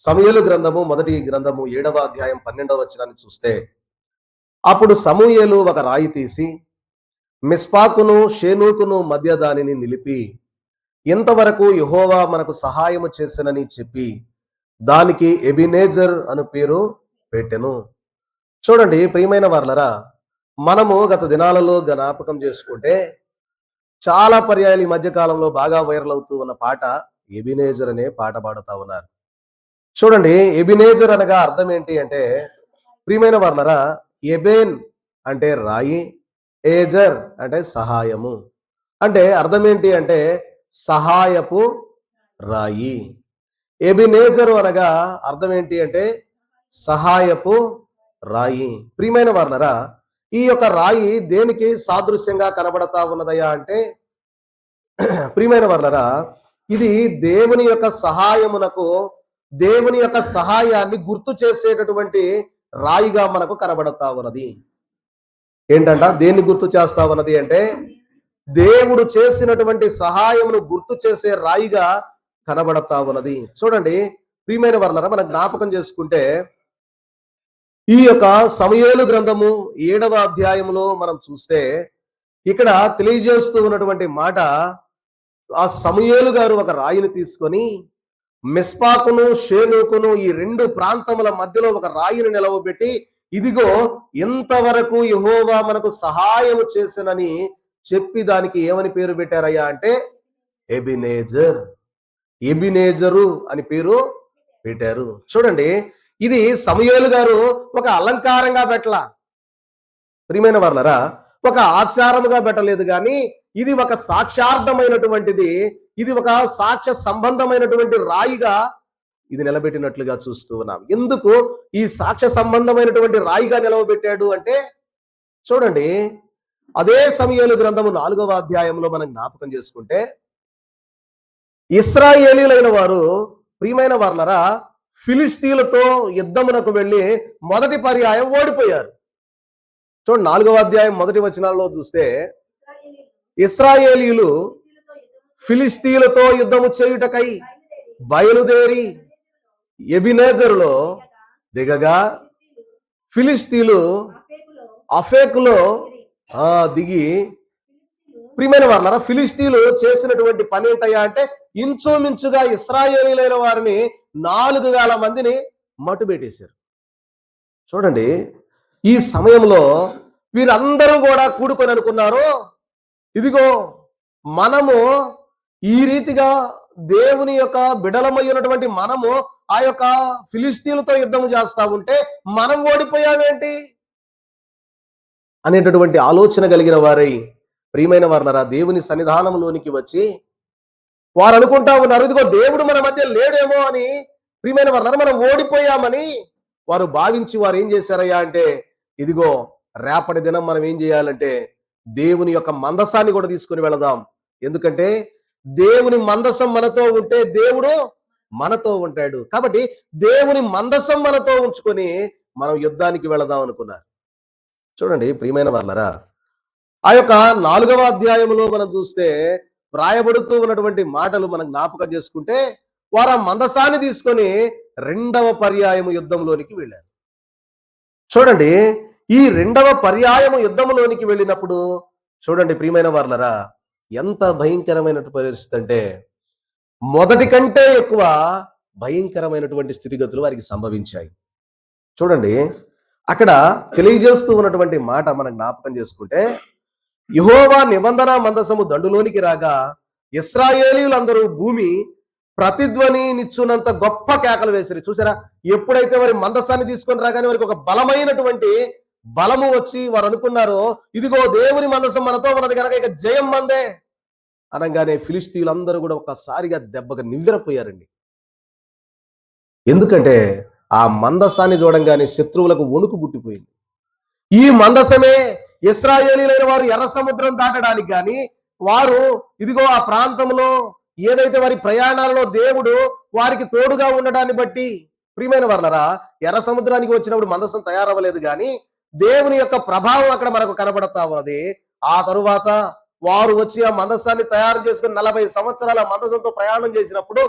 సమూహలు గ్రంథము మొదటి గ్రంథము ఏడవ అధ్యాయం పన్నెండవ వచనాన్ని చూస్తే అప్పుడు సమూహలు ఒక రాయి తీసి మిస్పాకును షేనూకును మధ్య దానిని నిలిపి ఇంతవరకు యహోవా మనకు సహాయము చేసినని చెప్పి దానికి ఎబినేజర్ అను పేరు పెట్టెను. చూడండి ప్రియమైన వర్లరా మనము గత దినాలలో జ్ఞాపకం చేసుకుంటే చాలా పర్యాయాలు ఈ మధ్యకాలంలో బాగా వైరల్ అవుతూ ఉన్న పాట ఎబినేజర్ అనే పాట పాడుతా ఉన్నారు. చూడండి ఎబినేజర్ అనగా అర్థం ఏంటి అంటే ప్రియమైన వర్ణరా ఎబేన్ అంటే రాయి ఏజర్ అంటే సహాయము. అంటే అర్థం ఏంటి అంటే సహాయపు రాయి. ఎబినేజరు అనగా అర్థం ఏంటి అంటే సహాయపు రాయి. ప్రియమైన వర్ణరా ఈ యొక్క రాయి దేనికి సాదృశ్యంగా కనబడతా ఉన్నదయా అంటే ప్రియమైన వర్ణరా ఇది దేవుని యొక్క సహాయమునకు దేవుని యొక్క సహాయాన్ని గుర్తు చేసేటటువంటి రాయిగా మనకు కనబడతా ఉన్నది. ఏంటంట? దేన్ని గుర్తు చేస్తా ఉన్నది అంటే దేవుడు చేసినటువంటి సహాయమును గుర్తు చేసే రాయిగా కనబడతా ఉన్నది. చూడండి ప్రియమైన వర్ణన మనం జ్ఞాపకం చేసుకుంటే ఈ యొక్క సమయేలు గ్రంథము ఏడవ అధ్యాయంలో మనం చూస్తే ఇక్కడ తెలియజేస్తూ ఉన్నటువంటి మాట ఆ సమయలు గారు ఒక రాయిని తీసుకొని మిస్పాకును షేనుకును ఈ రెండు ప్రాంతముల మధ్యలో ఒక రాయిని నిలవబెట్టి ఇదిగో ఇంతవరకు యహోవా మనకు సహాయం చేసినని చెప్పి దానికి ఏమని పేరు పెట్టారయ్యా అంటే ఎబినేజర్. ఎబినేజరు అని పేరు పెట్టారు. చూడండి ఇది సమయేలు గారు ఒక అలంకారంగా పెట్టల. ప్రియమైన వాళ్ళరా ఒక ఆచారముగా పెట్టలేదు కానీ ఇది ఒక సాక్షార్థమైనటువంటిది ఇది ఒక సాక్ష్య సంబంధమైనటువంటి రాయిగా ఇది నిలబెట్టినట్లుగా చూస్తూ ఉన్నాం. ఎందుకు? ఈ సాక్ష్య సంబంధమైనటువంటి రాయిగా నిలవబెట్టాడు అంటే చూడండి అదే సమయంలో గ్రంథము నాలుగవ అధ్యాయంలో మనం జ్ఞాపకం చేసుకుంటే ఇస్రాయేలీలైన వారు ప్రియమైన వార్లరా ఫిలిస్తీన్లతో యుద్ధమునకు వెళ్ళి మొదటి పర్యాయం ఓడిపోయారు. చూడండి నాలుగవ అధ్యాయం మొదటి వచనాల్లో చూస్తే ఇస్రాయేలీలు ఫిలిస్తీన్లతో యుద్ధము చేయుటకై బయలుదేరి ఎబినేజర్లో దిగగా ఫిలిస్తీన్లు అఫేక్లో దిగి ప్రియమైన వాళ్ళరా ఫిలిస్తీన్లు చేసినటువంటి పని ఏంటయ్యా అంటే ఇంచుమించుగా ఇస్రాయేలీలైన వారిని నాలుగు వేల మందిని మట్టుబెట్టేశారు చూడండి ఈ సమయంలో వీరందరూ కూడా కూడుకొని అనుకున్నారు ఇదిగో మనము ఈ రీతిగా దేవుని యొక్క బిడలమయ్యున్నటువంటి మనము ఆ యొక్క ఫిలిస్తీన్లతో యుద్ధం చేస్తా ఉంటే మనం ఓడిపోయామేంటి అనేటటువంటి ఆలోచన కలిగిన వారై ప్రియమైన వారులరా దేవుని సన్నిధానంలోనికి వచ్చి వారు అనుకుంటా ఉన్నారు ఇదిగో దేవుడు మన మధ్య లేడేమో అని ప్రియమైన వారు మనం ఓడిపోయామని వారు భావించి వారు ఏం చేశారయ్యా అంటే ఇదిగో రేపటి దినం మనం ఏం చేయాలంటే దేవుని యొక్క మందసాన్ని కూడా తీసుకుని వెళదాం. ఎందుకంటే దేవుని మందసం మనతో ఉంటే దేవుడు మనతో ఉంటాడు. కాబట్టి దేవుని మందసం మనతో ఉంచుకొని మనం యుద్ధానికి వెళదాం అనుకున్నారు. చూడండి ప్రియమైన వాళ్ళరా ఆ యొక్క నాలుగవ అధ్యాయంలో మనం చూస్తే వ్రాయబడుతూ ఉన్నటువంటి మాటలు మనం జ్ఞాపకం చేసుకుంటే వారు ఆ మందసాన్ని తీసుకొని రెండవ పర్యాయము యుద్ధంలోనికి వెళ్ళారు. చూడండి ఈ రెండవ పర్యాయము యుద్ధంలోనికి వెళ్ళినప్పుడు చూడండి ప్రియమైన వాళ్ళరా ఎంత భయంకరమైన పరిస్థితి అంటే మొదటి కంటే ఎక్కువ భయంకరమైనటువంటి స్థితిగతులు వారికి సంభవించాయి. చూడండి అక్కడ తెలియజేస్తూ ఉన్నటువంటి మాట మనం జ్ఞాపకం చేసుకుంటే యహోవా నిబంధన మందసము దండులోనికి రాగా ఇస్రాయేలీలందరూ భూమి ప్రతిధ్వని నిచ్చునంత గొప్ప కేకలు వేసారు. చూసారా? ఎప్పుడైతే వారి మందసాన్ని తీసుకొని రాగానే వారికి ఒక బలమైనటువంటి బలము వచ్చి వారు అనుకున్నారు ఇదిగో దేవుని మందసం మనతో ఉన్నది కనుక ఇక జయం మందే అనగానే ఫిలిస్తీన్లందరూ కూడా ఒకసారిగా దెబ్బగా నివ్వెరపోయారండి. ఎందుకంటే ఆ మందసాన్ని చూడంగానే శత్రువులకు వణుకు పుట్టిపోయింది. ఈ మందసమే ఇస్రాయేలీలైన వారు ఎర్ర సముద్రం దాటడానికి కానీ వారు ఇదిగో ఆ ప్రాంతంలో ఏదైతే వారి ప్రయాణాలలో దేవుడు వారికి తోడుగా ఉండడాన్ని బట్టి ప్రియమైన వర్లరా ఎర్ర సముద్రానికి వచ్చినప్పుడు మందసం తయారవ్వలేదు కానీ దేవుని యొక్క ప్రభావం అక్కడ మనకు కనబడతా ఉన్నది. ఆ తరువాత వారు వచ్చి ఆ మందసాన్ని తయారు చేసుకుని నలభై సంవత్సరాల మందసంతో ప్రయాణం చేసినప్పుడు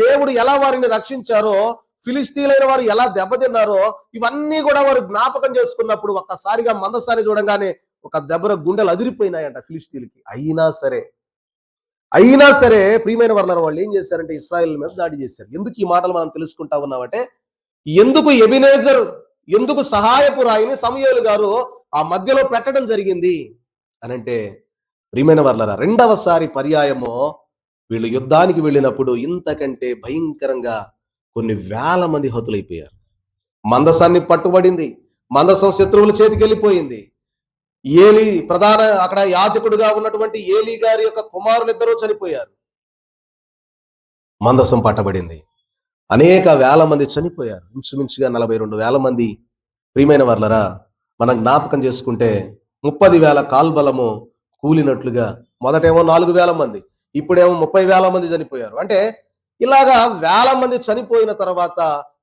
దేవుడు ఎలా వారిని రక్షించారో ఫిలిస్తీన్లైన వారు ఎలా దెబ్బతిన్నారో ఇవన్నీ కూడా వారు జ్ఞాపకం చేసుకున్నప్పుడు ఒక్కసారిగా మందసారి చూడంగానే ఒక దెబ్బర గుండెలు అదిరిపోయినాయంట ఫిలిస్తీన్కి అయినా సరే అయినా సరే ప్రియమైన వర్ణర్ వాళ్ళు ఏం చేశారంటే ఇస్రాయల్ మీద దాడి చేశారు. ఎందుకు ఈ మాటలు మనం తెలుసుకుంటా ఉన్నామంటే ఎందుకు ఎబినేజర్ ఎందుకు సహాయపు రాయిని సమయాలు గారు ఆ మధ్యలో పెట్టడం జరిగింది? అనంటే ప్రియమైన వర్లరా రెండవసారి పర్యాయము వీళ్ళు యుద్ధానికి వెళ్ళినప్పుడు ఇంతకంటే భయంకరంగా కొన్ని వేల మంది హతులైపోయారు. మందసాన్ని పట్టుబడింది. మందసం శత్రువుల చేతికి వెళ్ళిపోయింది ఏలి ప్రధాన అక్కడ యాజకుడుగా ఉన్నటువంటి ఏలి గారి యొక్క కుమారులిద్దరూ చనిపోయారు. మందసం పట్టబడింది. అనేక వేల మంది చనిపోయారు. ఇంచుమించుగా నలభై రెండు వేల మంది. ప్రియమైన వర్లరా మనం జ్ఞాపకం చేసుకుంటే ముప్పది వేల కాల్బలము కూలినట్లుగా మొదటేమో నాలుగు వేల మంది ఇప్పుడేమో ముప్పై వేల మంది చనిపోయారు. అంటే ఇలాగా వేల మంది చనిపోయిన తర్వాత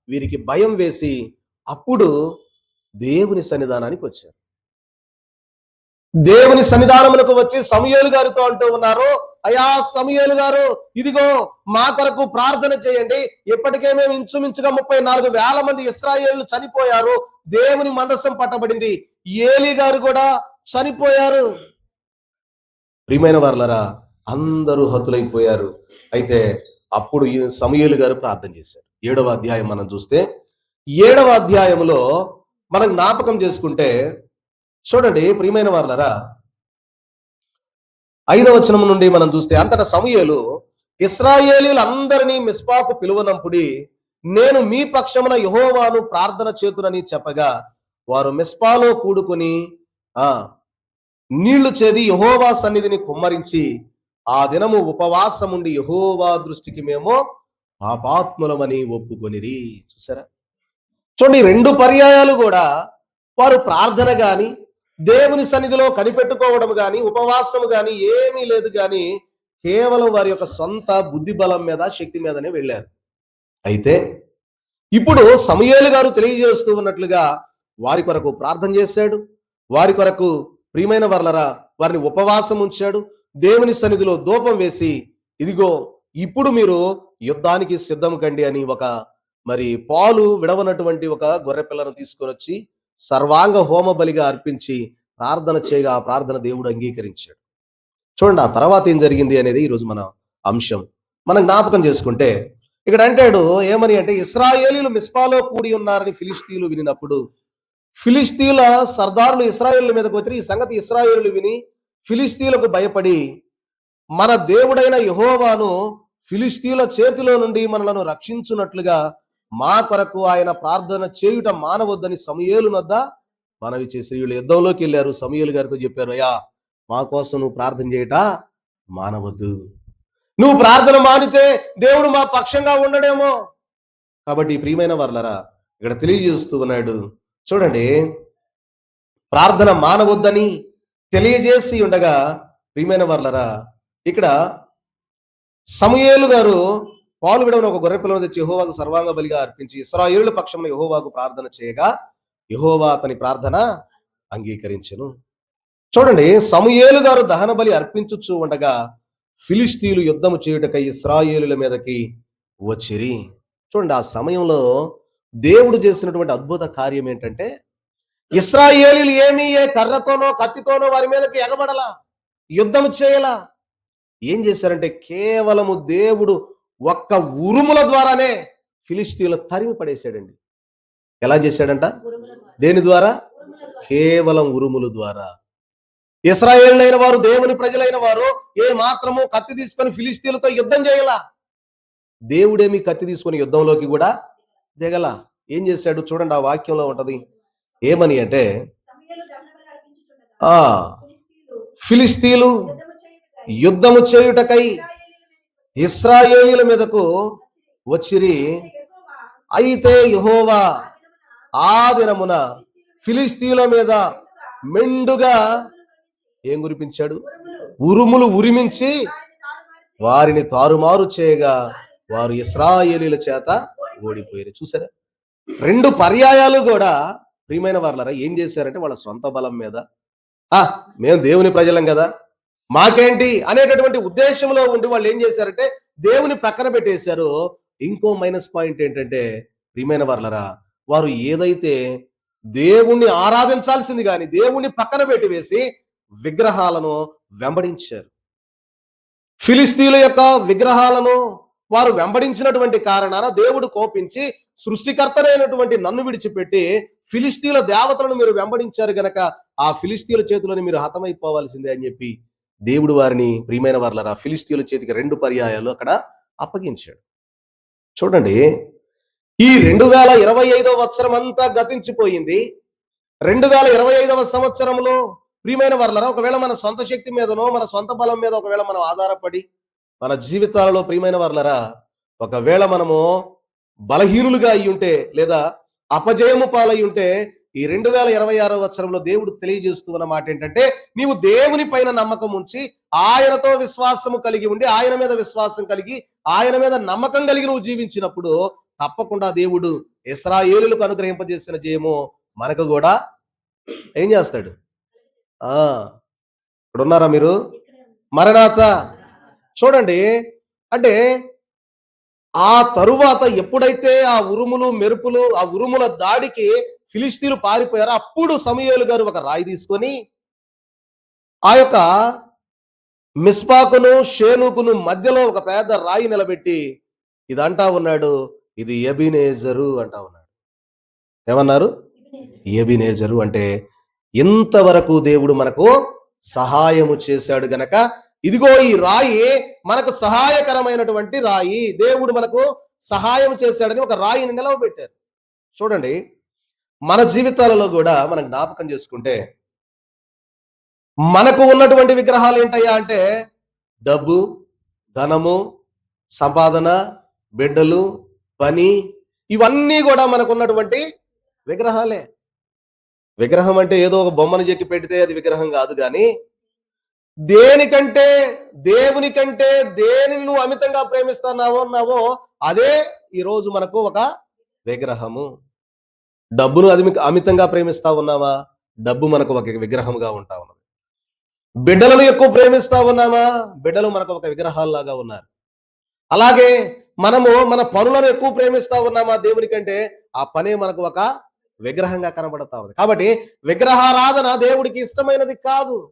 వీరికి భయం వేసి అప్పుడు దేవుని సన్నిధానానికి వచ్చారు. దేవుని సన్నిధానములకు వచ్చి సమయాలు గారితో అంటూ ఉన్నారు అయా సమయలు గారు ఇదిగో మా కొరకు ప్రార్థన చేయండి. ఇప్పటికే మేము ఇంచుమించుగా ముప్పై నాలుగు వేల మంది ఇస్రాయేళ్ళు చనిపోయారు. దేవుని మందసం పట్టబడింది. ఏలి గారు కూడా చనిపోయారు. ప్రియమైన వర్లరా అందరూ హతులైపోయారు. అయితే అప్పుడు ఈ సమయలు గారు ప్రార్థన చేశారు. ఏడవ అధ్యాయం మనం చూస్తే ఏడవ అధ్యాయంలో మనం జ్ఞాపకం చేసుకుంటే చూడండి ప్రియమైన వర్లరా ఐదవ వచనం నుండి మనం చూస్తే అంతటా సమయలు ఇస్రాయేలీలందరినీ మిస్పాకు పిలువనంపుడి నేను మీ పక్షమున యహోవాను ప్రార్థన చేతునని చెప్పగా వారు మిస్పాలో కూడుకుని ఆ నీళ్ళు చేది యహోవా సన్నిధిని కుమ్మరించి ఆ దినము ఉపవాసముండి యహోవా దృష్టికి మేము పాపాత్ములమని ఒప్పుకొనిరి. చూసారా? చూడండి రెండు పర్యాయాలు కూడా వారు ప్రార్థన గాని దేవుని సన్నిధిలో కనిపెట్టుకోవడం కానీ ఉపవాసం కానీ ఏమీ లేదు కానీ కేవలం వారి యొక్క సొంత బుద్ధి బలం మీద శక్తి మీదనే వెళ్ళారు. అయితే ఇప్పుడు సమయేలు గారు తెలియజేస్తూ ఉన్నట్లుగా వారి కొరకు ప్రార్థన చేశాడు. వారి కొరకు ప్రియమైన వర్లరా వారిని ఉపవాసం ఉంచాడు. దేవుని సన్నిధిలో దూపం వేసి ఇదిగో ఇప్పుడు మీరు యుద్ధానికి సిద్ధం కండి అని ఒక మరి పాలు విడవనటువంటి ఒక గొర్రె పిల్లను తీసుకొని వచ్చి సర్వాంగ హోమ బలిగా అర్పించి ప్రార్థన చేయగా ఆ ప్రార్థన దేవుడు అంగీకరించాడు. చూడండి ఆ తర్వాత ఏం జరిగింది అనేది ఈరోజు మన అంశం. మనం జ్ఞాపకం చేసుకుంటే ఇక్కడ అంటాడు ఏమని అంటే ఇస్రాయేలీలు మిస్పాలో కూడి ఉన్నారని ఫిలిస్తీన్లు వినినప్పుడు ఫిలిస్తీన్ల సర్దారులు ఇస్రాయేల్ మీదకి వచ్చి ఈ సంగతి ఇస్రాయేలు విని ఫిలిస్తీన్లకు భయపడి మన దేవుడైన యహోవాను ఫిలిస్తీన్ల చేతిలో నుండి మనలను రక్షించున్నట్లుగా మా కొరకు ఆయన ప్రార్థన చేయుట మానవద్దని సమయేలు నొద్ద మనవి చేసి వీళ్ళు యుద్ధంలోకి వెళ్ళారు. సమయలు గారితో చెప్పారు అయ్యా మా కోసం నువ్వు ప్రార్థన చేయట మానవద్దు. నువ్వు ప్రార్థన మానితే దేవుడు మా పక్షంగా ఉండడేమో. కాబట్టి ప్రియమైన వర్లరా ఇక్కడ తెలియజేస్తూ ఉన్నాడు. చూడండి ప్రార్థన మానవద్దని తెలియజేసి ఉండగా ప్రియమైన వర్లరా ఇక్కడ సమయేలు గారు పాలు విడవని ఒక గొర్రె పిల్లను తెచ్చి యహోవాకు సర్వాంగ బలిగా అర్పించి ఇస్రాయేలుల పక్షంలో యహోవాకు ప్రార్థన చేయగా యహోవా అతని ప్రార్థన అంగీకరించను. చూడండి సమయేలు గారు దహన బలి అర్పించుచు ఉండగా ఫిలిస్తీన్లు యుద్ధము చేయుటకై ఇస్రాయేలుల మీదకి వచ్చిరి. చూడండి ఆ సమయంలో దేవుడు చేసినటువంటి అద్భుత కార్యం ఏంటంటే ఇస్రాయేలీలు ఏమీ ఏ కర్రతోనో కత్తితోనో వారి మీదకి ఎగబడలా యుద్ధం చేయలా. ఏం చేశారంటే కేవలము దేవుడు ఒక్క ఉరుముల ద్వారానే ఫిలిస్తీన్లు తరిమి పడేశాడండి. ఎలా చేశాడంట? దేని ద్వారా? కేవలం ఉరుముల ద్వారా. ఇస్రాయేళ్ళైన వారు దేవుని ప్రజలైన వారు ఏ మాత్రము కత్తి తీసుకొని ఫిలిస్తీన్లతో యుద్ధం చేయలా? దేవుడేమి కత్తి తీసుకొని యుద్ధంలోకి కూడా దిగల. ఏం చేశాడు? చూడండి ఆ వాక్యంలో ఉంటది. ఏమని అంటే ఆ ఫిలిస్తీన్లు యుద్ధము చేయుటకై ఇస్రాయేలీల మీదకు వచ్చిరి. అయితే యహోవా ఆ దినమున ఫిలిస్తీన్ల మీద మెండుగా ఏం గురిపించాడు ఉరుములు ఉరిమించి వారిని తారుమారు చేయగా వారు ఇస్రాయేలీల చేత ఓడిపోయారు. చూసారా? రెండు పర్యాయాలు కూడా ప్రియమైన వాళ్ళరా ఏం చేశారంటే వాళ్ళ సొంత బలం మీద. ఆ మేము దేవుని ప్రజలం కదా. మాకేంటి అనేటటువంటి ఉద్దేశంలో ఉండి వాళ్ళు ఏం చేశారంటే దేవుని పక్కన పెట్టేశారు. ఇంకో మైనస్ పాయింట్ ఏంటంటే ప్రియమైన వర్లరా వారు ఏదైతే దేవుణ్ణి ఆరాధించాల్సింది కానీ దేవుణ్ణి పక్కన పెట్టి వేసి విగ్రహాలను వెంబడించారు. ఫిలిస్తీన్ల యొక్క విగ్రహాలను వారు వెంబడించినటువంటి కారణాన దేవుడు కోపించి సృష్టికర్తనైనటువంటి నన్ను విడిచిపెట్టి ఫిలిస్తీన్ల దేవతలను మీరు వెంబడించారు గనక ఆ ఫిలిస్తీన్ల చేతులను మీరు హతమైపోవాల్సిందే అని చెప్పి దేవుడు వారిని ప్రియమైన వారులరా ఫిలిస్తీన్ల చేతికి రెండు పర్యాయాలు అక్కడ అప్పగించాడు. చూడండి ఈ రెండు వేల ఇరవై ఐదవ సంవత్సరం అంతా గతించిపోయింది. రెండు వేల ఇరవై ఐదవ సంవత్సరంలో ప్రియమైన వర్లరా ఒకవేళ మన సొంత శక్తి మీదనో మన సొంత బలం మీద ఒకవేళ మనం ఆధారపడి మన జీవితాలలో ప్రియమైన వర్లరా ఒకవేళ మనము బలహీనులుగా అయి ఉంటే లేదా అపజయము పాలై ఉంటే ఈ రెండు వేల ఇరవై ఆరో సంవత్సరంలో దేవుడు తెలియజేస్తూ ఉన్న మాట ఏంటంటే నీవు దేవుని పైన నమ్మకం ఉంచి ఆయనతో విశ్వాసము కలిగి ఉండి ఆయన మీద విశ్వాసం కలిగి ఆయన మీద నమ్మకం కలిగి నువ్వు జీవించినప్పుడు తప్పకుండా దేవుడు ఇస్రాయేలులకు అనుగ్రహింపజేసిన జయము మనకు కూడా ఏం చేస్తాడు? ఆ ఇప్పుడు ఉన్నారా మీరు? మరణాత. చూడండి అంటే ఆ తరువాత ఎప్పుడైతే ఆ ఉరుములు మెరుపులు ఆ ఉరుముల దాడికి ఫిలిస్తీన్లు పారిపోయారు. అప్పుడు సమయోలు గారు ఒక రాయి తీసుకొని ఆ యొక్క మిస్పాకును షేనుకును మధ్యలో ఒక పెద్ద రాయి నిలబెట్టి ఇది అంటా ఉన్నాడు ఇది ఎబినేజరు అంటా ఉన్నాడు. ఏమన్నారు? ఎబినేజరు అంటే ఇంతవరకు దేవుడు మనకు సహాయము చేశాడు గనక ఇదిగో ఈ రాయి మనకు సహాయకరమైనటువంటి రాయి దేవుడు మనకు సహాయం చేశాడని ఒక రాయిని నిలవబెట్టారు చూడండి మన జీవితాలలో కూడా మనం జ్ఞాపకం చేసుకుంటే మనకు ఉన్నటువంటి విగ్రహాలు ఏంటయ్యా అంటే డబ్బు ధనము సంపాదన బిడ్డలు పని ఇవన్నీ కూడా మనకున్నటువంటి విగ్రహాలే. విగ్రహం అంటే ఏదో ఒక బొమ్మను చెక్కి పెడితే అది విగ్రహం కాదు కానీ దేనికంటే దేవుని కంటే దేనిని నువ్వు అమితంగా ప్రేమిస్తున్నావో అన్నావో అదే ఈరోజు మనకు ఒక విగ్రహము. డబ్బును అది అమితంగా ప్రేమిస్తా ఉన్నావా? డబ్బు మనకు ఒక విగ్రహంగా ఉంటా ఉన్నది. బిడ్డలను ఎక్కువ ప్రేమిస్తా ఉన్నామా? బిడ్డలు మనకు ఒక విగ్రహాల్లాగా ఉన్నారు. అలాగే మనము మన పనులను ఎక్కువ ప్రేమిస్తా ఉన్నామా దేవుని కంటే ఆ పనే మనకు ఒక విగ్రహంగా కనబడతా ఉంది కాబట్టి విగ్రహారాధన దేవుడికి ఇష్టమైనది కాదు.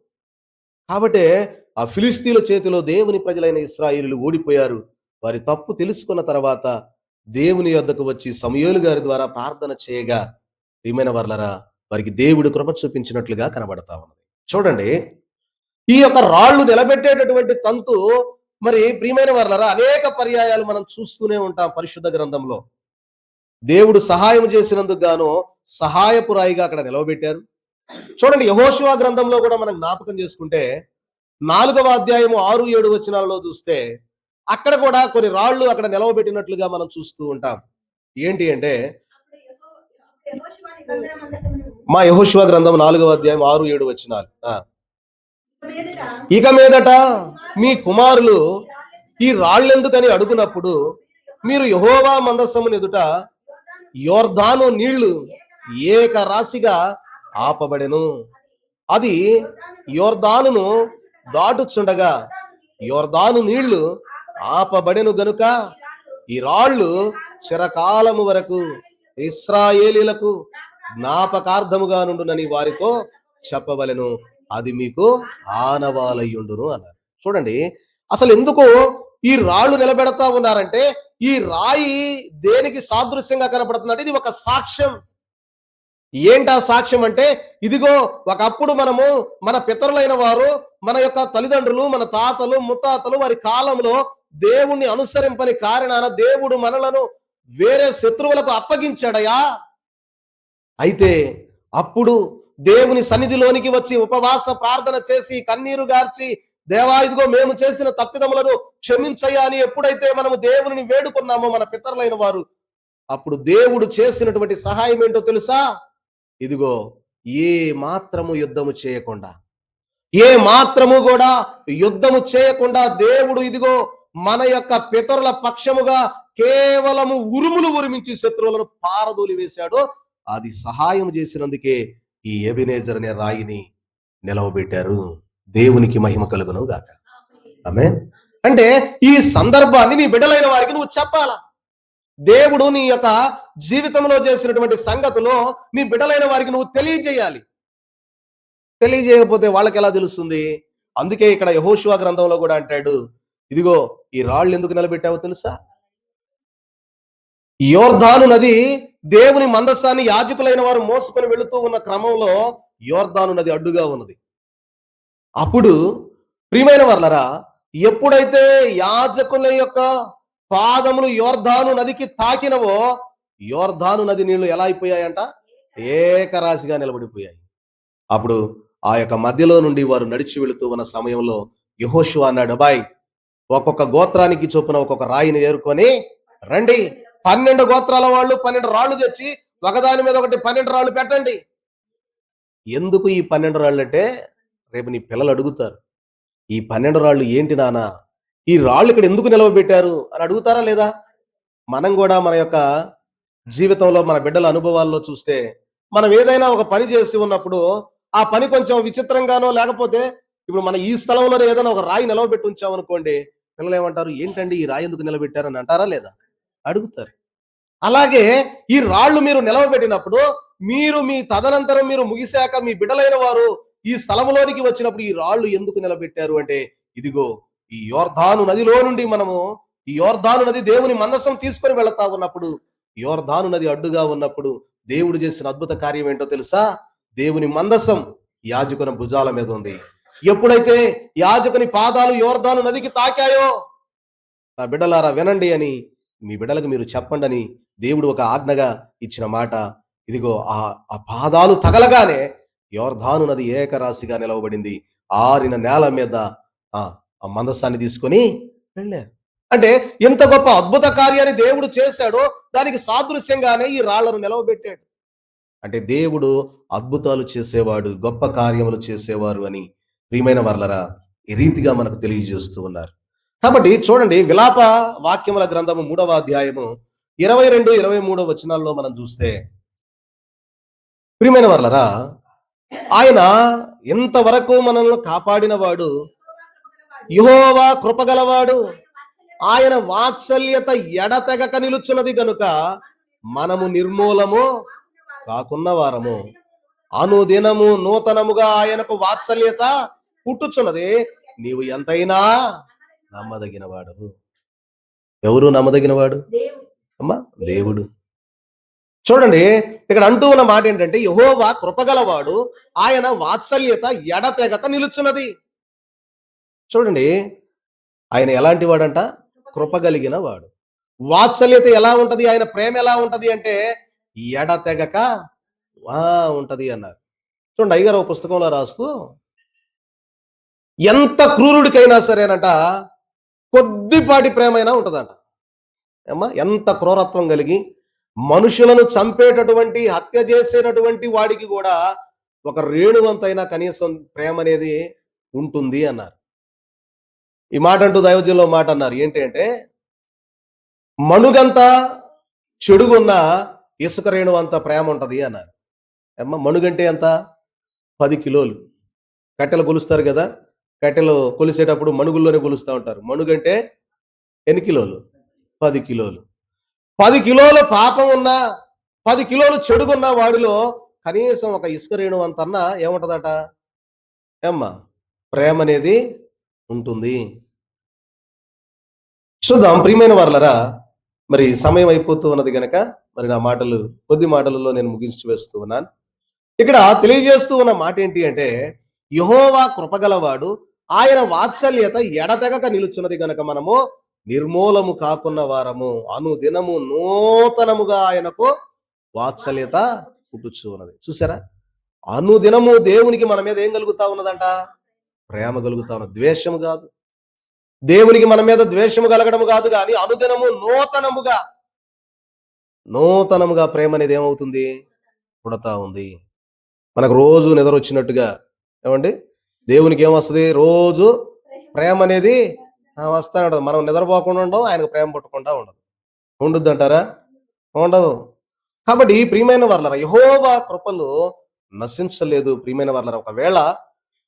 కాబట్టి ఆ ఫిలిస్తీన్ల చేతిలో దేవుని ప్రజలైన ఇస్రాయిలు ఓడిపోయారు. వారి తప్పు తెలుసుకున్న తర్వాత దేవుని యొద్దకు వచ్చి సమయోలు గారి ద్వారా ప్రార్థన చేయగా ప్రియమైన వర్లరా వారికి దేవుడు కృప చూపించినట్లుగా కనబడతా ఉన్నది. చూడండి ఈ యొక్క రాళ్ళు నిలబెట్టేటటువంటి తంతు మరి ప్రియమైన వర్లరా అనేక పర్యాయాలు మనం చూస్తూనే ఉంటాం పరిశుద్ధ గ్రంథంలో. దేవుడు సహాయం చేసినందుకు గాను సహాయపు రాయిగా అక్కడ నిలవబెట్టారు. చూడండి యహోశివా గ్రంథంలో కూడా మనం జ్ఞాపకం చేసుకుంటే నాలుగవ అధ్యాయము ఆరు ఏడు వచనాలలో చూస్తే అక్కడ కూడా కొన్ని రాళ్ళు అక్కడ నిలవబెట్టినట్లుగా మనం చూస్తూ ఉంటాం. ఏంటి అంటే మా యహోశివ గ్రంథం నాలుగవ అధ్యాయం ఆరు ఏడు వచ్చినారు ఆ. ఇక మీదట మీ కుమారులు ఈ రాళ్ళెందుకని అడుగునప్పుడు మీరు యహోవా మందస్సమును ఎదుట యోర్ధాను నీళ్ళు ఏక రాశిగా ఆపబడెను. అది యోర్ధానును దాటుచుండగా యోర్ధాను నీళ్ళు ఆపబడెను గనుక ఈ రాళ్ళు చిరకాలము వరకు ఇస్రాయేలీలకు జ్ఞాపకార్థముగా నుండునని వారితో చెప్పవలెను. అది మీకు ఆనవాలయ్యుండును అన్నారు. చూడండి అసలు ఎందుకు ఈ రాళ్ళు నిలబెడతా ఉన్నారంటే ఈ రాయి దేనికి సాదృశ్యంగా కనపడుతుందంటే ఇది ఒక సాక్ష్యం. ఏంటా సాక్ష్యం అంటే ఇదిగో ఒకప్పుడు మనము మన పితరులైన వారు మన యొక్క తల్లిదండ్రులు మన తాతలు ముత్తాతలు వారి కాలంలో దేవుణ్ణి అనుసరింపని కారణాన దేవుడు మనలను వేరే శత్రువులకు అప్పగించాడయా? అయితే అప్పుడు దేవుని సన్నిధిలోనికి వచ్చి ఉపవాస ప్రార్థన చేసి కన్నీరు గార్చి దేవా ఇదిగో మేము చేసిన తప్పిదములను క్షమించయ్యా అని ఎప్పుడైతే మనము దేవుని వేడుకున్నామో మన పితరులైన వారు అప్పుడు దేవుడు చేసినటువంటి సహాయం ఏంటో తెలుసా? ఇదిగో ఏ మాత్రము యుద్ధము చేయకుండా ఏ మాత్రము కూడా యుద్ధము చేయకుండా దేవుడు ఇదిగో మన యొక్క పితరుల పక్షముగా కేవలము ఉరుములు ఉరిమించి శత్రువులను పారదూలి వేశాడు అది సహాయం చేసినందుకే ఈ ఎబినేజర్ అనే రాయిని నిలవబెట్టారు. దేవునికి మహిమ కలుగును గాక. ఆమె అంటే ఈ సందర్భాన్ని నీ బిడ్డలైన వారికి నువ్వు చెప్పాలా? దేవుడు నీ యొక్క జీవితంలో చేసినటువంటి సంగతులు నీ బిడ్డలైన వారికి నువ్వు తెలియజేయాలి. తెలియజేయకపోతే వాళ్ళకి ఎలా తెలుస్తుంది? అందుకే ఇక్కడ యహోశివా గ్రంథంలో కూడా అంటాడు ఇదిగో ఈ రాళ్ళు ఎందుకు నిలబెట్టావో తెలుసా? యోర్ధాను నది దేవుని మందస్సాన్ని యాజకులైన వారు మోసుకొని వెళుతూ ఉన్న క్రమంలో యోర్ధాను నది అడ్డుగా ఉన్నది. అప్పుడు ప్రియమైన వర్లరా ఎప్పుడైతే యాజకుల యొక్క పాదములు యోర్ధాను నదికి తాకినవో యోర్ధాను నది నీళ్ళు ఎలా అయిపోయాయంట? ఏకరాశిగా నిలబడిపోయాయి. అప్పుడు ఆ యొక్క మధ్యలో నుండి వారు నడిచి వెళుతూ ఉన్న సమయంలో యహోషు అన్నాడు బాయ్ ఒక్కొక్క గోత్రానికి చొప్పున ఒక్కొక్క రాయిని ఏరుకొని రండి. పన్నెండు గోత్రాల వాళ్ళు పన్నెండు రాళ్ళు తెచ్చి ఒకదాని మీద ఒకటి పన్నెండు రాళ్ళు పెట్టండి. ఎందుకు ఈ పన్నెండు రాళ్ళు అంటే రేపు నీ పిల్లలు అడుగుతారు. ఈ పన్నెండు రాళ్ళు ఏంటి నానా ఈ రాళ్ళు ఇక్కడ ఎందుకు నిలవబెట్టారు? అని అడుగుతారా లేదా? మనం కూడా మన యొక్క జీవితంలో మన బిడ్డల అనుభవాల్లో చూస్తే మనం ఏదైనా ఒక పని చేసి ఉన్నప్పుడు ఆ పని కొంచెం విచిత్రంగానో లేకపోతే ఇప్పుడు మన ఈ స్థలంలో ఏదైనా ఒక రాయి నిలవబెట్టి ఉంచాం అనుకోండి పిల్లలు ఏమంటారు ఏంటండి ఈ రాయి ఎందుకు నిలబెట్టారని అంటారా లేదా? అడుగుతారు. అలాగే ఈ రాళ్ళు మీరు నిలవబెట్టినప్పుడు మీరు మీ తదనంతరం మీరు ముగిశాక మీ బిడ్డలైన వారు ఈ స్థలంలోనికి వచ్చినప్పుడు ఈ రాళ్ళు ఎందుకు నిలబెట్టారు అంటే ఇదిగో ఈ యోర్ధాను నదిలో నుండి మనము ఈ యోర్ధాను నది దేవుని మందసం తీసుకొని వెళతా ఉన్నప్పుడు యోర్ధాను నది అడ్డుగా ఉన్నప్పుడు దేవుడు చేసిన అద్భుత కార్యం ఏంటో తెలుసా? దేవుని మందసం యాజకుని భుజాల మీద ఉంది. ఎప్పుడైతే యాజకుని పాదాలు యోర్ధాను నదికి తాకాయో? నా బిడ్డలారా వినండి అని మీ బిడ్డలకు మీరు చెప్పండి అని దేవుడు ఒక ఆజ్ఞగా ఇచ్చిన మాట. ఇదిగో ఆ ఆ పాదాలు తగలగానే యోర్ధాను నది ఏకరాశిగా నిలవబడింది. ఆరిన నేల మీద ఆ మందస్సాన్ని తీసుకొని వెళ్ళారు. అంటే ఎంత గొప్ప అద్భుత కార్యాన్ని దేవుడు చేశాడో దానికి సాదృశ్యంగానే ఈ రాళ్ళను నిలవబెట్టాడు. అంటే దేవుడు అద్భుతాలు చేసేవాడు గొప్ప కార్యములు చేసేవారు అని ప్రియమైన వర్లరా ఈ రీతిగా మనకు తెలియజేస్తూ ఉన్నారు. కాబట్టి చూడండి విలాప వాక్యముల గ్రంథము మూడవ అధ్యాయము ఇరవై రెండు ఇరవై మూడవ వచనాల్లో మనం చూస్తే ప్రియమైన వర్లరా ఆయన ఎంతవరకు మనల్ని కాపాడిన వాడు కృపగలవాడు. ఆయన వాత్సల్యత ఎడతెగక నిలుచున్నది గనుక మనము నిర్మూలము కాకున్న వారము. అనుదినము నూతనముగా ఆయనకు వాత్సల్యత పుట్టుచున్నది. నీవు ఎంతైనా నమ్మదగినవాడు ఎవరు నమ్మదగినవాడు? అమ్మా దేవుడు. చూడండి ఇక్కడ అంటూ ఉన్న మాట ఏంటంటే యహోవా కృపగలవాడు ఆయన వాత్సల్యత ఎడతెగక నిలుచున్నది. చూడండి ఆయన ఎలాంటి వాడంట? కృపగలిగిన వాడు వాత్సల్యత ఎలా ఉంటది? ఆయన ప్రేమ ఎలా ఉంటది అంటే ఎడతెగక వా ఉంటది అన్నారు. చూడండి అయ్యగారు ఒక పుస్తకంలో రాస్తూ ఎంత క్రూరుడికైనా సరేనట కొద్దిపాటి ప్రేమైనా ఉంటుందంట. ఏమ్మా ఎంత క్రూరత్వం కలిగి మనుషులను చంపేటటువంటి హత్య చేసేటటువంటి వాడికి కూడా ఒక రేణువంతైనా కనీసం ప్రేమ అనేది ఉంటుంది అన్నారు. ఈ మాట అంటూ దైవజంలో మాట అన్నారు. ఏంటి అంటే మణుగంత చెడుగున్న ఇసుక రేణు అంత ప్రేమ ఉంటది అన్నారు. అమ్మ మణుగంటే ఎంత? పది కిలోలు. కట్టెలు కొలుస్తారు కదా కట్టెలు కొలిసేటప్పుడు మణుగుల్లోనే కొలుస్తూ ఉంటారు. మణుగంటే ఎన్ని కిలోలు? పది కిలోలు. పది కిలోల పాపం ఉన్నా పది కిలోలు చెడుగున్న వాడిలో కనీసం ఒక ఇసుక రేణు అంతన్నా ఏముంటదట? ఏమ్మా ప్రేమ అనేది ఉంటుంది. చూద్దాం ప్రియమైన వారలరా మరి సమయం అయిపోతూ ఉన్నది గనక మరి నా మాటలు కొద్ది మాటలలో నేను ముగించి వేస్తూ ఉన్నాను. ఇక్కడ తెలియజేస్తూ ఉన్న మాట ఏంటి అంటే యహోవా కృపగలవాడు ఆయన వాత్సల్యత ఎడతెగక నిలుచున్నది గనక మనము నిర్మూలము కాకున్న వారము. అనుదినము నూతనముగా ఆయనకు వాత్సల్యత పుట్టుచు ఉన్నది. చూసారా? అనుదినము దేవునికి మన మీద ఏం కలుగుతా ఉన్నదంట? ప్రేమ కలుగుతా ఉన్నది. ద్వేషము కాదు. దేవునికి మన మీద ద్వేషము కలగడము కాదు కానీ అనుదినము నూతనముగా నూతనముగా ప్రేమ అనేది ఏమవుతుంది? పుడతా ఉంది. మనకు రోజు నిద్ర వచ్చినట్టుగా ఏమండి? దేవునికి ఏమొస్తుంది? రోజు ప్రేమ అనేది ఆ, వస్తా ఉండదు మనం నిద్రపోకుండా ఉండవు ఆయనకు ప్రేమ పుట్టకుండా ఉండదు. ఉండద్దు అంటారా ఉండదు. కాబట్టి ప్రియమైన వర్లరా యహోవా కృపలు నశించలేదు ప్రియమైన వర్లరా. ఒకవేళ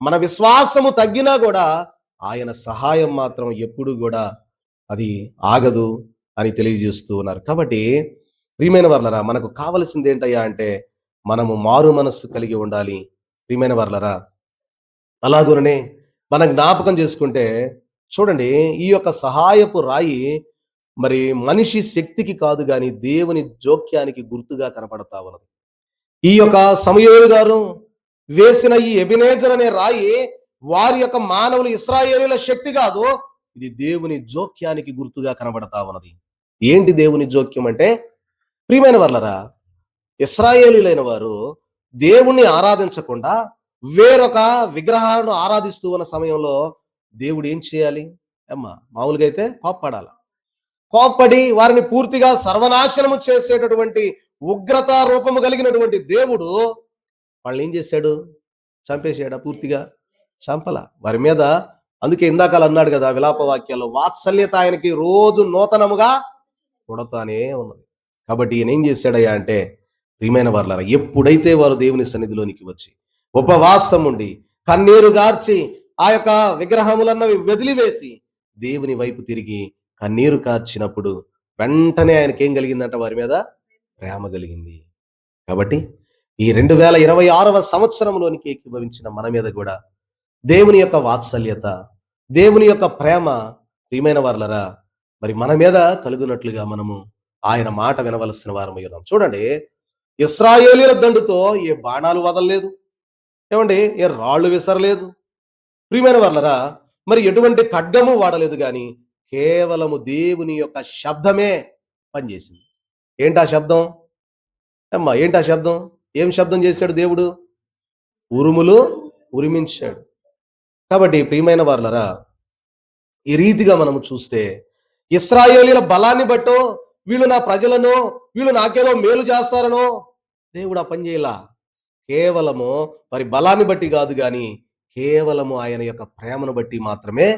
మన విశ్వాసము తగ్గినా కూడా ఆయన సహాయం మాత్రం ఎప్పుడు కూడా అది ఆగదు అని తెలియజేస్తూ ఉన్నారు. కాబట్టి ప్రియమైన వర్లరా మనకు కావలసింది ఏంటయ్యా అంటే మనము మారు మనస్సు కలిగి ఉండాలి. ప్రియమైన వర్లరా అలాగుననే మనం జ్ఞాపకం చేసుకుంటే చూడండి ఈ యొక్క సహాయపు రాయి మరి మనిషి శక్తికి కాదు కానీ దేవుని జోక్యానికి గుర్తుగా కనపడతా ఉన్నది. ఈ యొక్క సమయోలు గారు వేసిన ఈ ఎబినేజర్ అనే రాయి వారి యొక్క మానవులు ఇస్రాయేలీల శక్తి కాదు ఇది దేవుని జోక్యానికి గుర్తుగా కనబడతా ఉన్నది. ఏంటి దేవుని జోక్యం అంటే ప్రియమైన వర్లరా ఇస్రాయేలీలైన వారు దేవుణ్ణి ఆరాధించకుండా వేరొక విగ్రహాలను ఆరాధిస్తూ ఉన్న సమయంలో దేవుడు ఏం చేయాలి? అమ్మా మామూలుగా అయితే కోప్పడాల. కోప్పడి వారిని పూర్తిగా సర్వనాశనము చేసేటటువంటి ఉగ్రత రూపము కలిగినటువంటి దేవుడు వాళ్ళని ఏం చేశాడు? చంపేసాడా పూర్తిగా? చంపల. వారి మీద అందుకే ఇందాకలు అన్నాడు కదా విలాప వాక్యాల్లో వాత్సల్యత ఆయనకి రోజు నూతనముగా కొడతానే ఉన్నది. కాబట్టి ఈయన ఏం చేశాడయ్యా అంటే ప్రియమైన వారులారా ఎప్పుడైతే వారు దేవుని సన్నిధిలోనికి వచ్చి ఉపవాసం ఉండి కన్నీరు గార్చి ఆ యొక్క విగ్రహములన్నవి వదిలివేసి దేవుని వైపు తిరిగి కన్నీరు కార్చినప్పుడు వెంటనే ఆయనకి ఏం కలిగిందంట వారి మీద? ప్రేమ కలిగింది. కాబట్టి ఈ రెండు వేల ఇరవై ఆరవ సంవత్సరంలోనికి ఏకీభవించిన మన మీద కూడా దేవుని యొక్క వాత్సల్యత దేవుని యొక్క ప్రేమ ప్రియమైన వర్లరా మరి మన మీద కలుగునట్లుగా మనము ఆయన మాట వినవలసిన వారమై ఉన్నాం. చూడండి ఇస్రాయేలీల దండుతో ఏ బాణాలు వదలలేదు. ఏమండి ఏ రాళ్ళు విసరలేదు? ప్రియమైన వాళ్ళరా మరి ఎటువంటి ఖడ్గము వాడలేదు కానీ కేవలము దేవుని యొక్క శబ్దమే పనిచేసింది. ఏంటా శబ్దం? అమ్మా ఏంటా శబ్దం? ఏం శబ్దం చేశాడు దేవుడు? ఉరుములు ఉరిమించాడు. కాబట్టి ప్రియమైన వాళ్ళరా ఈ రీతిగా మనము చూస్తే ఇస్రాయేలీల బలాన్ని బట్టో వీళ్ళు నా ప్రజలను వీళ్ళు నాకేదో మేలు చేస్తారనో దేవుడు ఆ పని కేవలము వారి బలాన్ని బట్టి కాదు కానీ కేవలము ఆయన యొక్క ప్రేమను బట్టి మాత్రమే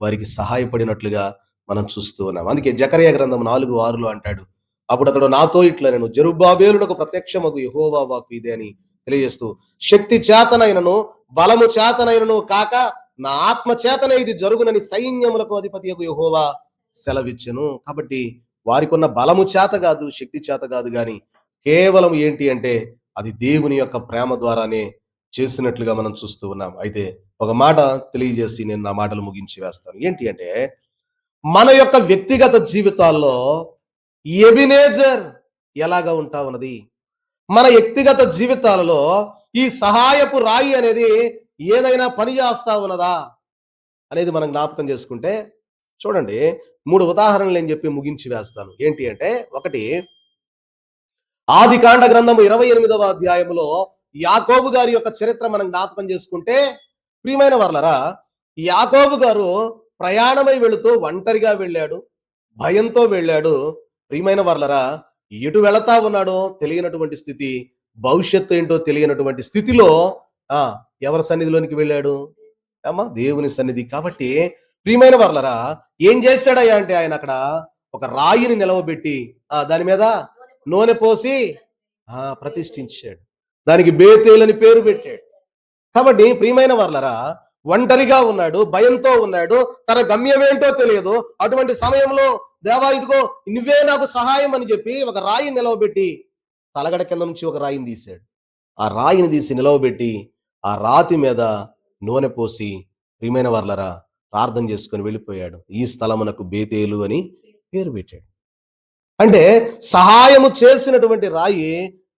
వారికి సహాయపడినట్లుగా మనం చూస్తూ ఉన్నాం. అందుకే జకరయ గ్రంథం నాలుగు ఆరులో అంటాడు అప్పుడు అతడు నాతో ఇట్లా నేను జరుబాబేలునకు ప్రత్యక్షమగు యహోవా వాకు ఇదే అని తెలియజేస్తూ శక్తి చేతనైనను బలము చేతనైనను కాక నా ఆత్మ చేతనే ఇది జరుగునని సైన్యములకు అధిపతి యొక్క యహోవా సెలవిచ్చెను. కాబట్టి వారికి ఉన్న బలము చేత కాదు శక్తి చేత కాదు కానీ కేవలం ఏంటి అంటే అది దేవుని యొక్క ప్రేమ ద్వారానే చేసినట్లుగా మనం చూస్తూ ఉన్నాం. అయితే ఒక మాట తెలియజేసి నేను నా మాటలు ముగించి వేస్తాను. ఏంటి అంటే మన యొక్క వ్యక్తిగత జీవితాల్లో ఎబినేజర్ ఎలాగా ఉంటా ఉన్నది మన వ్యక్తిగత జీవితాలలో ఈ సహాయపు రాయి అనేది ఏదైనా పని చేస్తా ఉన్నదా అనేది మనం జ్ఞాపకం చేసుకుంటే చూడండి మూడు ఉదాహరణలు నేను చెప్పి ముగించి వేస్తాను. ఏంటి అంటే ఒకటి ఆది కాండ గ్రంథము ఇరవై ఎనిమిదవ అధ్యాయములో యాకోబు గారి యొక్క చరిత్ర మనం జ్ఞాపకం చేసుకుంటే ప్రియమైన వర్లరా యాకోబు గారు ప్రయాణమై వెళుతూ ఒంటరిగా వెళ్ళాడు భయంతో వెళ్ళాడు. ప్రియమైన వర్లరా ఎటు వెళతా ఉన్నాడో తెలియనటువంటి స్థితి భవిష్యత్తు ఏంటో తెలియనటువంటి స్థితిలో ఆ ఎవరి సన్నిధిలోనికి వెళ్ళాడు? అమ్మా దేవుని సన్నిధి. కాబట్టి ప్రియమైన వర్లరా ఏం చేశాడయ్యా అంటే ఆయన అక్కడ ఒక రాయిని నిలవబెట్టి ఆ దాని మీద నూనె పోసి ప్రతిష్ఠించాడు. దానికి బేతేలని పేరు పెట్టాడు. కాబట్టి ప్రియమైన వర్లరా ఒంటరిగా ఉన్నాడు భయంతో ఉన్నాడు తన గమ్యం ఏంటో తెలియదు. అటువంటి సమయంలో దేవా ఇదిగో నువ్వే నాకు సహాయం అని చెప్పి ఒక రాయి నిలవబెట్టి తలగడ కింద నుంచి ఒక రాయిని తీశాడు. ఆ రాయిని తీసి నిలవబెట్టి ఆ రాతి మీద నూనె పోసి ప్రియమైన వర్లరా ప్రార్థన చేసుకొని వెళ్ళిపోయాడు. ఈ స్థలమునకు బేతేలు అని పేరు పెట్టాడు. అంటే సహాయము చేసినటువంటి రాయి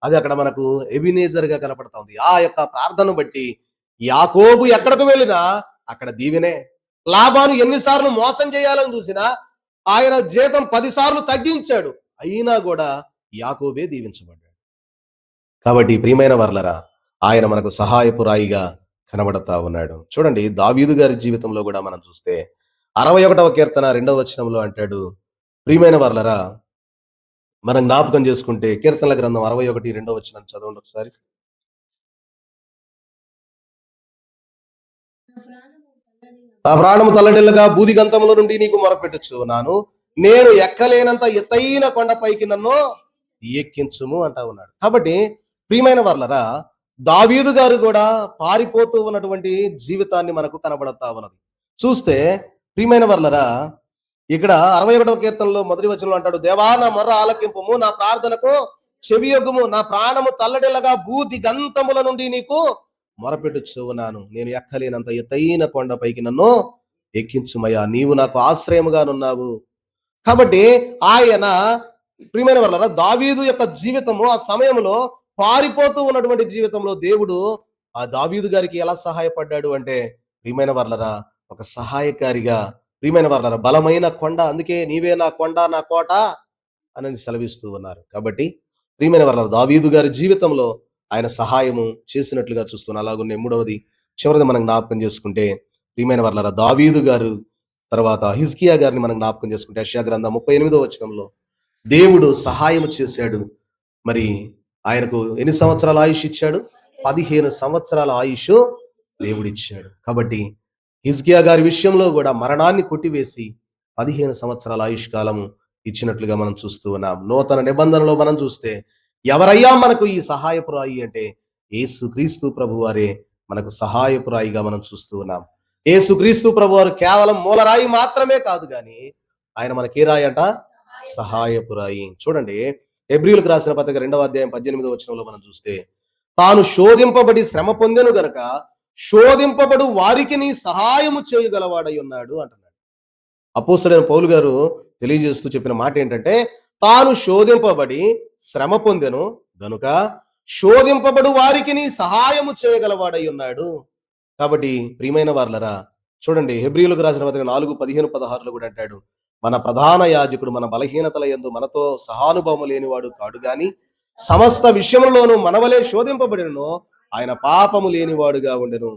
అది అక్కడ మనకు ఎబినేజర్గా గా ఉంది. ఆ యొక్క ప్రార్థన బట్టి యాకోబు ఎక్కడకు వెళ్ళినా అక్కడ దీవెనే. లాభాను ఎన్నిసార్లు మోసం చేయాలని చూసినా ఆయన జీతం పదిసార్లు తగ్గించాడు. అయినా కూడా యాకోబే దీవించబడ్డాడు. కాబట్టి ప్రియమైన వర్లరా ఆయన మనకు సహాయపు రాయిగా కనబడతా ఉన్నాడు. చూడండి దావీదు గారి జీవితంలో కూడా మనం చూస్తే అరవై ఒకటవ కీర్తన రెండవ వచనంలో అంటాడు ప్రియమైన వర్లరా మనం జ్ఞాపకం చేసుకుంటే కీర్తనల గ్రంథం అరవై ఒకటి రెండవ వచ్చిన చదవండి ఒకసారి. నా ప్రాణము తల్లడిల్లగా బూదిగంతముల నుండి నీకు మొరపెట్టచ్చు నాను. నేను ఎక్కలేనంత ఎత్తైన కొండపైకి నన్ను ఎక్కించుము అంటా ఉన్నాడు. కాబట్టి ప్రియమైన వర్లరా దావీదు గారు కూడా పారిపోతూ ఉన్నటువంటి జీవితాన్ని మనకు కనబడతా ఉన్నది. చూస్తే ప్రియమైన వర్లరా ఇక్కడ అరవై ఒకటవ కీర్తనలో మొదటి వచనంలో అంటాడు దేవా నా మొర్ర ఆలకింపము నా ప్రార్థనకు చెవియొగ్గుము నా ప్రాణము తల్లడిల్లగా భూతి గంతముల నుండి నీకు మొరపెట్టుచున్నాను. నేను ఎక్కలేనంత ఎత్తైన కొండపైకి నన్ను ఎక్కించుమయ్యా. నీవు నాకు ఆశ్రయముగానున్నావు. కాబట్టి ఆయన ప్రియమైన వాళ్ళ దావీదు యొక్క జీవితము ఆ సమయంలో పారిపోతూ ఉన్నటువంటి జీవితంలో దేవుడు ఆ దావీదు గారికి ఎలా సహాయపడ్డాడు అంటే ప్రియమైన వాళ్ళరా ఒక సహాయకారిగా ప్రియమైన వారు బలమైన కొండ అందుకే నీవే నా కొండ నా కోట అని సెలవిస్తూ ఉన్నారు. కాబట్టి ప్రియమైన వారు దావీదు గారి జీవితంలో ఆయన సహాయము చేసినట్లుగా చూస్తున్నాం. అలాగున్నే మూడవది చివరిది మనం జ్ఞాపకం చేసుకుంటే ప్రియమైన వాళ్ళ దావీదు గారు తర్వాత హిజ్కియా గారిని మనం జ్ఞాపకం చేసుకుంటే అషియా గ్రంథం ముప్పై ఎనిమిదో వచనంలో దేవుడు సహాయం చేశాడు. మరి ఆయనకు ఎన్ని సంవత్సరాల ఆయుష్ ఇచ్చాడు? పదిహేను సంవత్సరాల ఆయుష్ దేవుడు ఇచ్చాడు కాబట్టి హిజ్కియా గారి విషయంలో కూడా మరణాన్ని కొట్టివేసి పదిహేను సంవత్సరాల ఆయుష్కాలము ఇచ్చినట్లుగా మనం చూస్తూ ఉన్నాం. నూతన నిబంధనలో మనం చూస్తే ఎవరయ్యా మనకు ఈ సహాయపురాయి అంటే ఏసు క్రీస్తు ప్రభు వారే మనకు సహాయపురాయిగా మనం చూస్తూ ఉన్నాం. ఏసుక్రీస్తు క్రీస్తు ప్రభు వారు కేవలం మూలరాయి మాత్రమే కాదు కానీ ఆయన మనకి ఏ రాయి అంట? సహాయపురాయి. చూడండి ఎబ్రిల్కి రాసిన పత్రిక రెండవ అధ్యాయం పద్దెనిమిదవ వచనంలో మనం చూస్తే తాను శోధింపబడి శ్రమ పొందెను గనక శోధింపబడు వారికి నీ సహాయము చేయగలవాడై ఉన్నాడు అంటున్నాడు. అపోసడైన పౌలు గారు తెలియజేస్తూ చెప్పిన మాట ఏంటంటే తాను శోధింపబడి శ్రమ పొందెను గనుక శోధింపబడు వారికి నీ సహాయము చేయగలవాడై ఉన్నాడు. కాబట్టి ప్రియమైన వార్లరా చూడండి హెబ్రియులకు రాసిన పత్రిక నాలుగు పదిహేను పదహారులో కూడా అంటాడు మన ప్రధాన యాజకుడు మన బలహీనతల యందు మనతో సహానుభవము లేనివాడు కాడు గాని సమస్త విషయంలోనూ మనవలే శోధింపబడినో ఆయన పాపము లేనివాడుగా ఉండెను.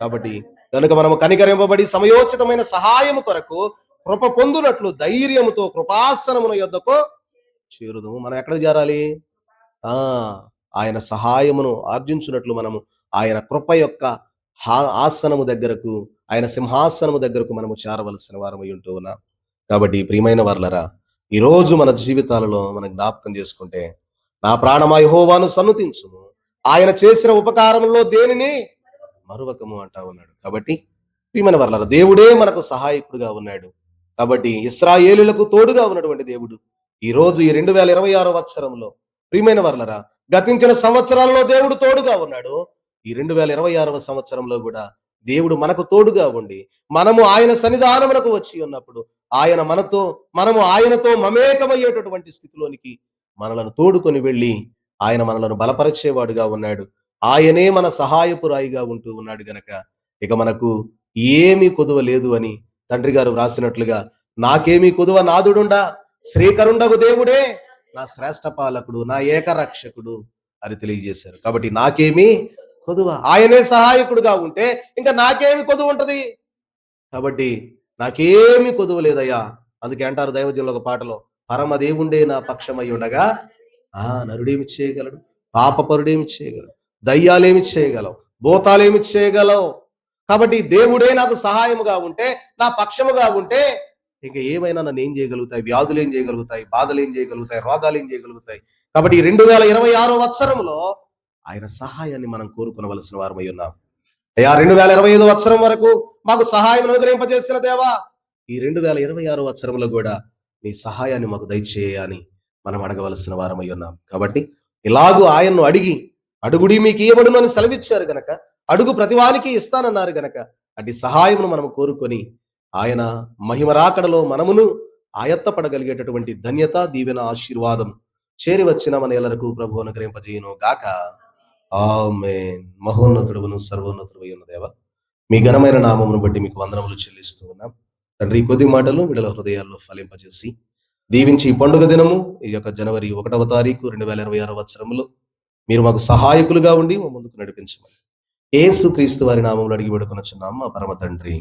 కాబట్టి కనుక మనము కనికరింపబడి సమయోచితమైన సహాయము కొరకు కృప పొందునట్లు ధైర్యముతో కృపాసనమున యొద్దకు చేరుదుము. మనం ఎక్కడ చేరాలి? ఆ ఆయన సహాయమును ఆర్జించున్నట్లు మనము ఆయన కృప యొక్క ఆసనము దగ్గరకు ఆయన సింహాసనము దగ్గరకు మనము చేరవలసిన వారమై ఉంటూ ఉన్నాం. కాబట్టి ప్రియమైన వర్లరా ఈ రోజు మన జీవితాలలో మనం జ్ఞాపకం చేసుకుంటే నా ప్రాణమా యెహోవాను సన్నుతించుము. ఆయన చేసిన ఉపకారంలో దేనిని? మరువకము అంటా ఉన్నాడు. కాబట్టి ప్రియమైన వర్లరా దేవుడే మనకు సహాయకుడుగా ఉన్నాడు. కాబట్టి ఇస్రాయేలులకు తోడుగా ఉన్నటువంటి దేవుడు ఈ రోజు ఈ రెండు వేల ఇరవై ఆరో సంవత్సరంలో ప్రియమైన వర్లరా గతించిన సంవత్సరాలలో దేవుడు తోడుగా ఉన్నాడు. ఈ రెండు వేల ఇరవై ఆరవ సంవత్సరంలో కూడా దేవుడు మనకు తోడుగా ఉండి మనము ఆయన సన్నిధానమునకు వచ్చి ఉన్నప్పుడు ఆయన మనతో మనము ఆయనతో మమేకమయ్యేటటువంటి స్థితిలోనికి మనలను తోడుకొని వెళ్ళి ఆయన మనలను బలపరిచేవాడుగా ఉన్నాడు. ఆయనే మన సహాయపు రాయిగా ఉంటూ ఉన్నాడు గనక ఇక మనకు ఏమీ కొదువ లేదు అని తండ్రి గారు వ్రాసినట్లుగా నాకేమీ కొదువ నాదుడుండా? శ్రీకరుండగు దేవుడే నా శ్రేష్ఠ పాలకుడు నా ఏకరక్షకుడు అని తెలియజేశారు. కాబట్టి నాకేమీ కొదువ. ఆయనే సహాయకుడుగా ఉంటే ఇంకా నాకేమి కొదువ ఉంటది? కాబట్టి నాకేమి కొదువ లేదయ్యా. అందుకే అంటారు దైవజనులు ఒక పాటలో పరమ దేవుండే నా పక్షమై ఉండగా ఆ నరుడేమి చేయగలడు? పాపపరుడేమి చేయగలడు? దయ్యాలేమి చేయగలవు? భూతాలేమి చేయగలవు? కాబట్టి దేవుడే నాకు సహాయముగా ఉంటే నా పక్షముగా ఉంటే ఇంకా ఏమైనా నన్ను ఏం చేయగలుగుతాయి? వ్యాధులు ఏం చేయగలుగుతాయి? బాధలు ఏం చేయగలుగుతాయి? రోగాలు ఏం చేయగలుగుతాయి? కాబట్టి ఈ రెండు వేల ఇరవై ఆరో వత్సరంలో ఆయన సహాయాన్ని మనం కోరుకునవలసిన వారమై ఉన్నాం. అయ్యా రెండు వేల ఇరవై ఐదు వత్సరం వరకు మాకు సహాయం అనుగ్రహింపజేసిన దేవా ఈ రెండు వేల ఇరవై ఆరు వత్సరంలో కూడా నీ సహాయాన్ని మాకు దయచేయని మనం అడగవలసిన వారమై ఉన్నాం. కాబట్టి ఇలాగూ ఆయన్ను అడిగి అడుగుడి మీకు ఇవ్వబడును అని సెలవిచ్చారు గనక అడుగు ప్రతివానికి ఇస్తానన్నారు గనక అటు సహాయమును మనం కోరుకొని ఆయన మహిమ రాకడలో మనమును ఆయత్తపడగలిగేటటువంటి ధన్యత దీవెన ఆశీర్వాదం చేరి వచ్చిన మన ఎల్లరకు ప్రభు అనుగ్రహింపజేయను గాక ఆమేన్. మహోన్నతుడును సర్వోన్నతుడు ఉన్న దేవ మీ ఘనమైన నామమును బట్టి మీకు వందనములు చెల్లిస్తూ ఉన్నాం. తండ్రి కొద్ది మాటలు విడల హృదయాల్లో ఫలింపజేసి దీవించి ఈ పండుగ దినము ఈ యొక్క జనవరి ఒకటవ తారీఖు రెండు వేల ఇరవై ఆరో సంవత్సరంలో మీరు మాకు సహాయకులుగా ఉండి మా ముందుకు నడిపించమని. ఏసు క్రీస్తు వారి నామంలో అడిగి పెడుకొనొచ్చున్నాం మా పరమ తండ్రి.